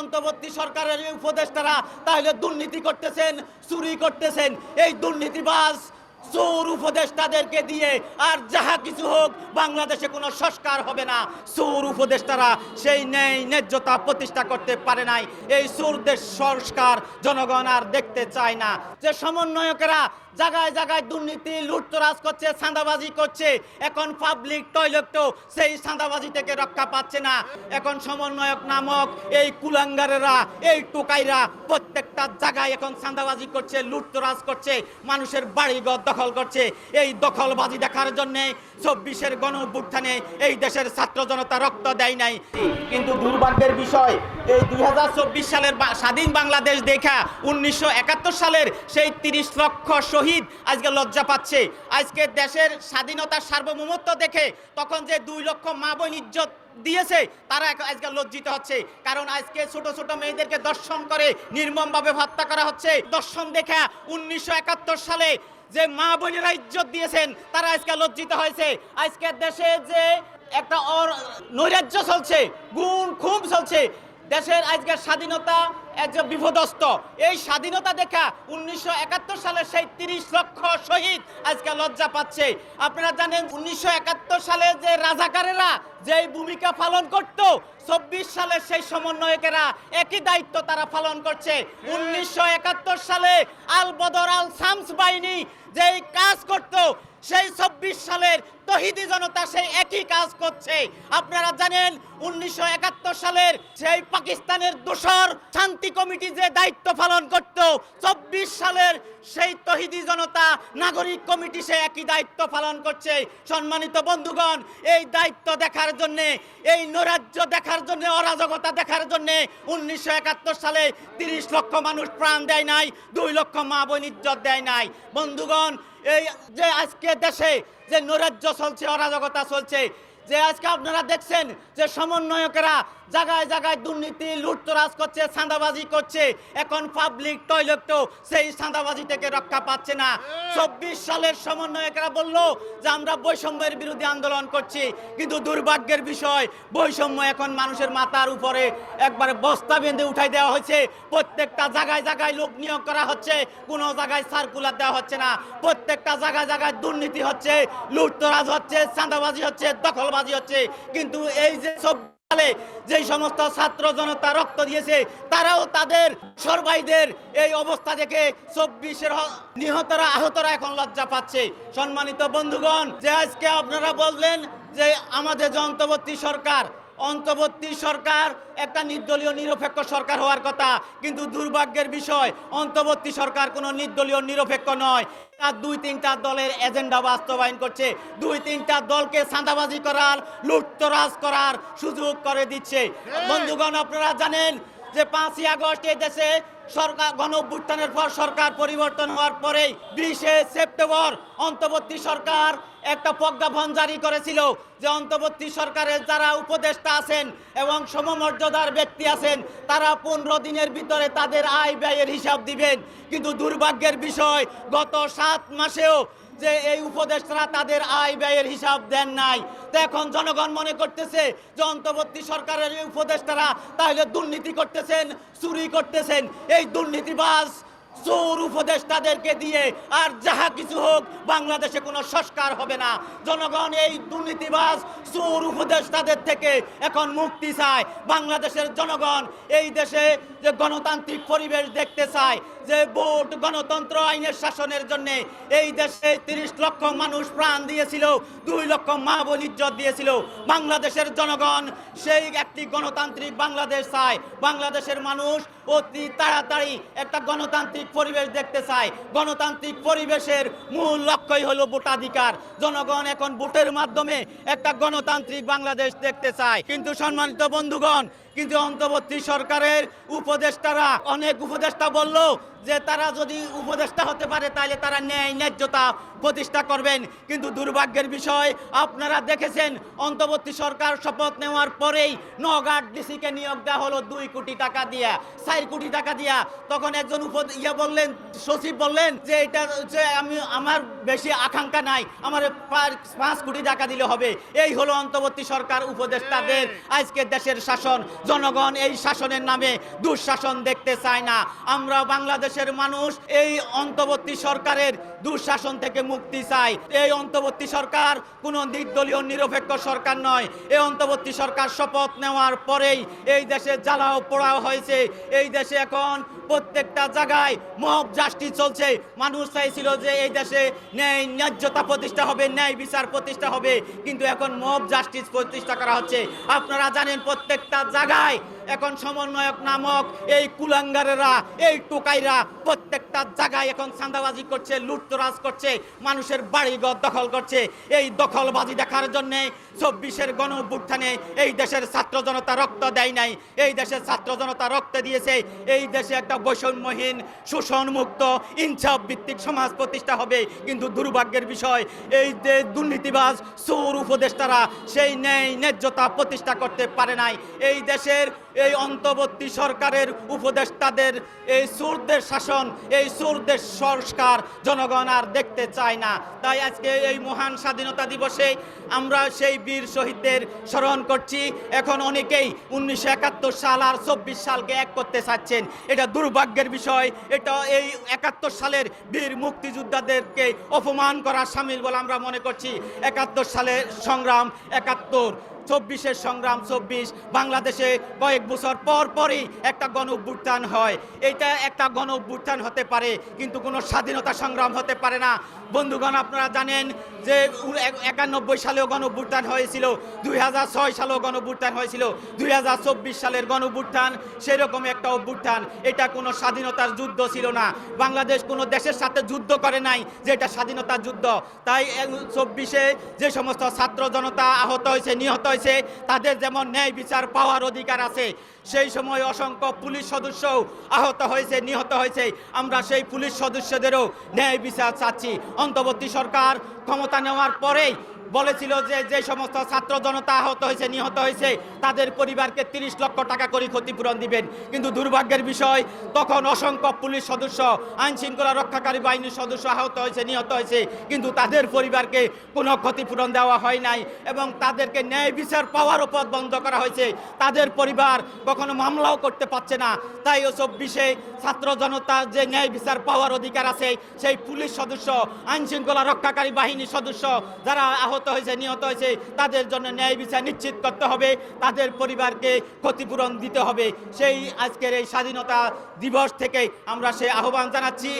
অন্তর্বর্তী সরকারের উপদেষ্টারা তাহলে দুর্নীতি করতেছেন চুরি করতেছেন। এই দুর্নীতিবাজ চোর উপদেষ্টাদেরকে দিয়ে আর যাহা কিছু হোক, বাংলাদেশে কোনো সংস্কার হবে না। চোর উপদেষ্টারা সেই ন্যায়, ন্যায্যতা প্রতিষ্ঠা করতে পারে নাই। এই চোরদের সংস্কার জনগণ আর দেখতে চায় না। যে সমন্বয়কেরা জায়গায় জায়গায় দুর্নীতি, লুটতরাজ করছে, চাঁদাবাজি করছে, এখন পাবলিক টয়লেটও সেই চাঁদাবাজি থেকে রক্ষা পাচ্ছে না। এখন সমন্বয়ক নামক এই কুলাঙ্গারেরা, এই টোকাইরা প্রত্যেকটা জায়গায় এখন চাঁদাবাজি করছে, লুটতরাজ করছে, মানুষের বাড়িঘর দখল করছে। এই দখলবাজি দেখার জন্যে চব্বিশের গণ অভ্যুত্থানে এই দেশের ছাত্র জনতা রক্ত দেয় নাই। কিন্তু দুর্ভাগ্যের বিষয়, এই দুই হাজার চব্বিশ সালের স্বাধীন বাংলাদেশ দেখা উনিশশো একাত্তর সালের সেই তিরিশ লক্ষ শহীদ আজকে লজ্জা পাচ্ছে। আজকে দেশের স্বাধীনতার সার্বভৌমত্ব দেখে তখন যে দুই লক্ষ মা বোন ইজ্জত দিয়েছে, তারা আজকে লজ্জিত হচ্ছে। কারণ আজকে ছোট ছোট মেয়েদেরকে দর্শন করে, নির্মমভাবে হত্যা করা হচ্ছে। দর্শন দেখা উনিশশো একাত্তর সালে যে মা বোনেরা ইজ্জত দিয়েছেন, তারা আজকে লজ্জিত হয়েছে। আজকে দেশে যে একটা নৈরাজ্য চলছে, গুণ খুব চলছে। দেশের আজকের স্বাধীনতা বিপদস্ত এই স্বাধীনতা দেখা উনিশশো একাত্তর সালে সেই তিরিশ লক্ষ শহীদ আজকে লজ্জা পাচ্ছে। আপনারা জানেন উনিশশো একাত্তর সালে যে রাজাকারেরা যেই ভূমিকা পালন করত, চব্বিশ সালের সেই সমন্বয়কেরা একই দায়িত্ব তারা পালন করছে। উনিশশো একাত্তর সালে আল বদর, আল শামস বাহিনী যেই কাজ করত, সেই চব্বিশ সালের তহিদি জনতা সেই একই কাজ করছে। আপনারা জানেন উনিশশো একাত্তর সালের সেই পাকিস্তানের দোসর শান্তি কমিটি যে দায়িত্ব পালন করত, চব্বিশ সালের সেই তহিদি জনতা নাগরিক কমিটি সে একই দায়িত্ব পালন করছে। সম্মানিত বন্ধুগণ, এই দায়িত্ব দেখার জন্য, এই নৈরাজ্য দেখার জন্য, অরাজকতা দেখার জন্যে উনিশশো একাত্তর সালে তিরিশ লক্ষ মানুষ প্রাণ দেয় নাই, দুই লক্ষ মা বোন ইজ্জত দেয় নাই। বন্ধুগণ, এই যে আজকে দেশে যে নৈরাজ্য চলছে, অরাজকতা চলছে যে আজকে আপনারা দেখছেন যে সমন্বয়কেরা জায়গায় জায়গায় দুর্নীতি, লুটতরাজ করছে, চাঁদাবাজি করছে। এখন পাবলিক টয়লেটও সেই চাঁদাবাজি থেকে রক্ষা পাচ্ছে না। চব্বিশ সালের সমন্বয়কেরা বলল যে আমরা বৈষম্যের বিরুদ্ধে আন্দোলন করছি। কিন্তু দুর্ভাগ্যের বিষয়, বৈষম্য এখন মানুষের মাথার উপরে একবারে বস্তা বেঁধে উঠাই দেওয়া হয়েছে। প্রত্যেকটা জায়গায় জায়গায় লোক নিয়োগ করা হচ্ছে, কোনো জায়গায় সার্কুলার দেওয়া হচ্ছে না। প্রত্যেকটা জায়গায় জায়গায় দুর্নীতি হচ্ছে, লুটতরাজ হচ্ছে, চাঁদাবাজি হচ্ছে, দখলবাজি হচ্ছে। কিন্তু এই যে সব যেই সমস্ত ছাত্র জনতা রক্ত দিয়েছে, তারাও তাদের সর্বাইদের এই অবস্থা দেখে চব্বিশের নিহতরা, আহতরা এখন লজ্জা পাচ্ছে। সম্মানিত বন্ধুগণ, যে আজকে আপনারা বললেন যে আমাদের যন্ত্রবর্তী সরকার অন্তর্বর্তী সরকার একটা নির্দলীয় নিরপেক্ষ সরকার হওয়ার কথা কিন্তু দুর্ভাগ্যের বিষয় অন্তর্বর্তী সরকার কোনো নির্দলীয় নিরপেক্ষ নয়। তার দুই তিনটা দলের এজেন্ডা বাস্তবায়ন করছে। দুই তিনটা দলকে সাদাবাজি করার লুটতরাজ করার সুযোগ করে দিচ্ছে। বন্ধুগণ আপনারা জানেন যে পাঁচই আগস্ট এই দেশে সরকার গণ অভ্যুত্থানের পর সরকার পরিবর্তন হওয়ার পরেই বিশে সেপ্টেম্বর অন্তর্বর্তী সরকার একটা প্রজ্ঞাপন জারি করেছিল যে অন্তর্বর্তী সরকারের যারা উপদেষ্টা আছেন এবং সমমর্যাদার ব্যক্তি আছেন, তারা পনেরো দিনের ভিতরে তাদের আয় ব্যয়ের হিসাব দিবেন। কিন্তু দুর্ভাগ্যের বিষয়, গত সাত মাসেও যে এই উপদেষ্টারা তাদের আয় ব্যয়ের হিসাব দেন নাই। তো এখন জনগণ মনে করতেছে, যে অন্তর্বর্তী সরকারের এই উপদেষ্টারা তাহলে দুর্নীতি করতেছেন, চুরি করতেছেন। এই দুর্নীতিবাজ চোর উপদেষ্টাদেরকে দিয়ে আর যাহা কিছু হোক, বাংলাদেশে কোনো সংস্কার হবে না। জনগণ এই দুর্নীতিবাজ চোর উপদেষ্টাদের থেকে এখন মুক্তি চায়। বাংলাদেশের জনগণ এই দেশে যে গণতান্ত্রিক পরিবেশ দেখতে চায়, যে ভোট গণতন্ত্র আইনের শাসনের জন্য এই দেশে তিরিশ লক্ষ মানুষ প্রাণ দিয়েছিল, দুই লক্ষ মা বোন ইজ্জত দিয়েছিল। বাংলাদেশের জনগণ সেই একটি গণতান্ত্রিক বাংলাদেশ চায়। বাংলাদেশের মানুষ অতি তাড়াতাড়ি একটা গণতান্ত্রিক পরিবেশ দেখতে চায়। গণতান্ত্রিক পরিবেশের মূল লক্ষ্যই হলো ভোটাধিকার। জনগণ এখন ভোটের মাধ্যমে একটা গণতান্ত্রিক বাংলাদেশ দেখতে চায়। কিন্তু সম্মানিত বন্ধুগণ কিন্তু অন্তর্বর্তী সরকারের উপদেষ্টারা, অনেক উপদেষ্টা বলল যে তারা যদি উপদেষ্টা হতে পারে, তাহলে তারা ন্যায় ন্যায্যতা প্রতিষ্ঠা করবেন। কিন্তু দুর্ভাগ্যের বিষয়, আপনারা দেখেছেন, অন্তর্বর্তী সরকার শপথ নেওয়ার পরেই নগাঁর ডিসিকে নিয়োগ দেওয়া হলো দুই কোটি টাকা দিয়া, চার কোটি টাকা দিয়া। তখন একজন উপ ইয়ে বললেন, সচিব বললেন যে এটা হচ্ছে আমি, আমার বেশি আকাঙ্ক্ষা নাই, আমার পাঁচ কোটি টাকা দিলে হবে। এই হলো অন্তর্বর্তী সরকার উপদেষ্টাদের আজকে দেশের শাসন। জনগণ এই শাসনের নামে দুঃশাসন দেখতে চায় না। আমরা বাংলাদেশের মানুষ, এই অন্তর্বর্তী সরকারের দুঃশাসন থেকে মুক্তি চাই। এই অন্তর্বর্তী সরকার কোনো নির্দলীয়, নিরপেক্ষ সরকার নয়। এই অন্তর্বর্তী সরকার শপথ নেওয়ার পরেই এই দেশে জ্বালাও পোড়াও হয়েছে। এই দেশে এখন প্রত্যেকটা জায়গায় মব জাস্টিস চলছে। মানুষ চাইছিল যে এই দেশে ন্যায়, ন্যায্যতা প্রতিষ্ঠা হবে, ন্যায় বিচার প্রতিষ্ঠা হবে। কিন্তু এখন মব জাস্টিস প্রতিষ্ঠা করা হচ্ছে। আপনারা জানেন প্রত্যেকটা জায়গায় 哎 এখন সমন্বয়ক নামক এই কুলাঙ্গারেরা, এই টোকাইরা প্রত্যেকটা জায়গায় এখন চাঁদাবাজি করছে, লুটতরাজ করছে, মানুষের বাড়িঘর দখল করছে। এই দখলবাজি দেখার জন্য চব্বিশের গণ অভ্যুত্থানে এই দেশের ছাত্র জনতা রক্ত দেয় নাই। এই দেশের ছাত্র জনতা রক্ত দিয়েছে। এই দেশে একটা বৈষম্যহীন শোষণ মুক্ত ইনসাফ ভিত্তিক সমাজ প্রতিষ্ঠা হবে। কিন্তু দুর্ভাগ্যের বিষয়, এই যে দুর্নীতিবাজ চোর উপদেষ্টারা, সেই ন্যায়, ন্যায্যতা প্রতিষ্ঠা করতে পারে নাই। এই দেশের এই অন্তর্বর্তী সরকারের উপদেষ্টাদের, এই সুরদের শাসন, এই সুরদের সংস্কার জনগণ আর দেখতে চায় না। তাই আজকে এই মহান স্বাধীনতা দিবসে আমরা সেই বীর শহীদদের স্মরণ করছি। এখন অনেকেই উনিশশো একাত্তর সাল আর চব্বিশ সালকে এক করতে চাচ্ছেন। এটা দুর্ভাগ্যের বিষয়। এটা এই একাত্তর সালের বীর মুক্তিযোদ্ধাদেরকে অপমান করা সামিল বলে আমরা মনে করছি। একাত্তর সালের সংগ্রাম, একাত্তর চব্বিশের সংগ্রাম চব্বিশ, বাংলাদেশে কয়েক বছর পর পরই একটা গণ অভ্যুত্থান হয়। এটা একটা গণ অভ্যুত্থান হতে পারে, কিন্তু কোনো স্বাধীনতা সংগ্রাম হতে পারে না। বন্ধুগণ, আপনারা জানেন যে একানব্বই সালেও গণ হয়েছিল, দুই হাজার ছয় সালেও গণ হয়েছিল, দুই হাজার চব্বিশ সালের গণ সেরকম একটা অভ্যুত্থান। এটা কোনো স্বাধীনতার যুদ্ধ ছিল না। বাংলাদেশ কোনো দেশের সাথে যুদ্ধ করে নাই যে এটা স্বাধীনতার যুদ্ধ। তাই চব্বিশে যে সমস্ত ছাত্র জনতা আহত হয়েছে, নিহত হয়েছে, তাদের যেমন ন্যায় বিচার পাওয়ার অধিকার আছে, সেই সময় অসংখ্য পুলিশ সদস্যও আহত হয়েছে, নিহত হয়েছে। আমরা সেই পুলিশ সদস্যদেরও ন্যায় বিচার চাচ্ছি। অন্তর্বর্তী সরকার ক্ষমতা নেওয়ার পরেই বলেছিল যে যে সমস্ত ছাত্র জনতা আহত হয়েছে, নিহত হয়েছে, তাদের পরিবারকে তিরিশ লক্ষ টাকা করে ক্ষতিপূরণ দিবেন। কিন্তু দুর্ভাগ্যের বিষয়, তখন অসংখ্য পুলিশ সদস্য আইন শৃঙ্খলা রক্ষাকারী বাহিনীর সদস্য আহত হয়েছে, নিহত হয়েছে, কিন্তু তাদের পরিবারকে কোনো ক্ষতিপূরণ দেওয়া হয় নাই এবং তাদেরকে ন্যায় বিচার পাওয়ার পথ বন্ধ করা হয়েছে। তাদের পরিবার কখনো মামলাও করতে পারছে না। তাই ও চব্বিশে ছাত্র জনতার যে ন্যায় বিচার পাওয়ার অধিকার আছে, সেই পুলিশ সদস্য আইন শৃঙ্খলা রক্ষাকারী বাহিনীর সদস্য, যারা আহত হয়েছে, নিহত হয়েছে। তাদের জন্য ন্যায় বিচার নিশ্চিত করতে হবে। তাদের পরিবারকে ক্ষতিপূরণ দিতে হবে। সেই আজকের এই স্বাধীনতা দিবস থেকে আমরা সে আহ্বান জানাচ্ছি।